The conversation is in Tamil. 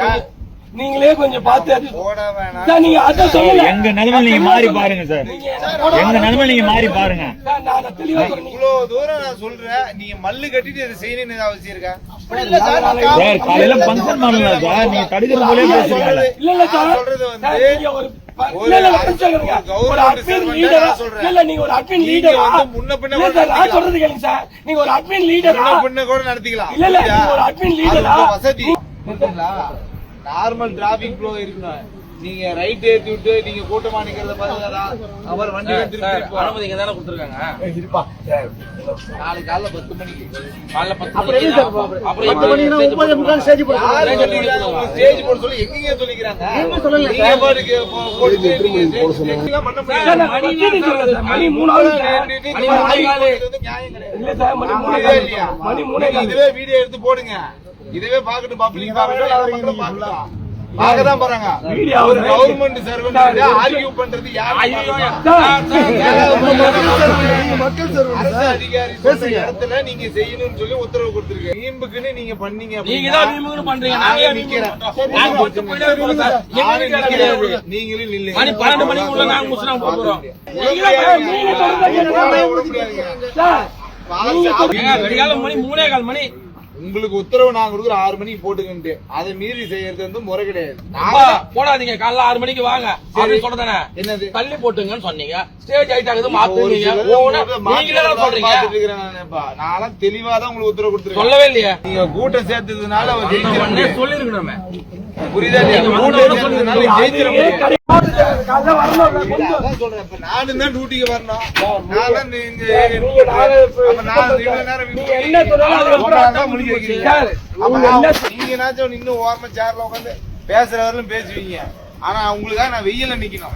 ஏன்? நீங்களே கொஞ்சம் பார்த்து அது நீங்க அதான் சொல்லல. எங்க நிலைமை நீங்க மாறி பாருங்க சார். எங்க நிலைமை நீங்க மாறி பாருங்க. அதை. இவ்வளவு தூரம் நான் சொல்றேன். நீங்க மல்லு கட்டிட்டு இதை செய்யணும்னு அவசியம் இருக்கா சார் காலையில ஃபங்க்ஷன் பண்ணல சார் நீங்க போலே பேசுறீங்க சொல்றது- இல்ல, இல்ல சார். நான் சொல்றது வந்து சார், நீங்க ஒரு ஒரு இல்ல, இல்ல. ஒரு ஒரு ஒரு சார், நடத்திக்கலாம். வசதி நார்மல் டிராபிக் ஃப்ளோ இருக்கணும் நீங்க ரைட் ஏத்தி விட்டு நீங்க கூட்டமா நிக்கிறத பாருங்கடா அவர் வண்டி. அனுமதி இங்க தானே கொடுத்துருக்காங்க இருப்பா. காலைல பத்து மணிக்கு காலைல பத்து சார் அப்புறம் பத்து stage ஒன்பது முக்கால் ஸ்டேஜ் போட யாரு சொல்லுங்க. சொல்லிக்கிறாங்க? உங்களுக்கு stage போட சொல்லி எங்கேங்க சொல்லிக்கிறாங்க? சொல்லல நீங்க சார். பாட்டுக்கு போ- போட்டுட்டு நீங்க பண்ண முடியாது. மணி மூணாவது மணி மூணே. இல்லையா? மணி மூணே. இதுவே வீடியோ எடுத்து போடுங்க இதுவே பாக்கட்டும் பப்ளிக் பார்க்கட்டும். பார்க்கதான் போறாங்க. ஒரு கவர்மெண்ட் சர்வெண்ட் ஆர்கியூ பண்றது மக்கள் அரசு. அதிகாரி இடத்துல நீங்க செய்யணும்னு சொல்லி உத்தரவு கொடுத்திருக்கீங்க. வீம்புக்குன்னு நீங்க பண்ணீங்க நீங்க தான் பண்றீங்க. நாங்க நிக்கிறேன். நீங்களும் நில்லுங்க. மணி பன்னெண்டு மணிக்கு உள்ள நாங்க முஸ்லாம் போறோம் மூணே கால் மணி. உங்களுக்கு உத்தரவு நான் கொடுக்குற ஆறு மணிக்கு போட்டுக்கிட்டு அதை மீறி செய்யறது வந்து முறை கிடையாது. போடாதீங்க. காலைல ஆறு மணிக்கு வாங்க. சொல்றதானே என்னது? தள்ளி போட்டுங்கன்னு சொன்னீங்க. ஸ்டேஜ் ஹைட் ஆகுது ஒரு மாத்துவீங்க சிலர் ஓனா உங்களுக்கு தெளிவா தான் உத்தரவு கொடுத்துருக்கேன். சொல்லவே இல்லையே. நீங்க கூட்டம் சேர்த்ததுனால. சொல்லிருக்கணுமே. புரியுதா? நீங்க கூட்டம் சேர்த்ததுனால. நான் நீங்க- நீங்க நான் நீங்க என்ன சொன்னாலும் நீங்கனாச்சும் இன்னும் ஓரமா சேர்ல உட்காந்து பேசுறவர்களும் பேசுவீங்க. ஆனா உங்களுக்காக நான் வெயில நிக்கணும்.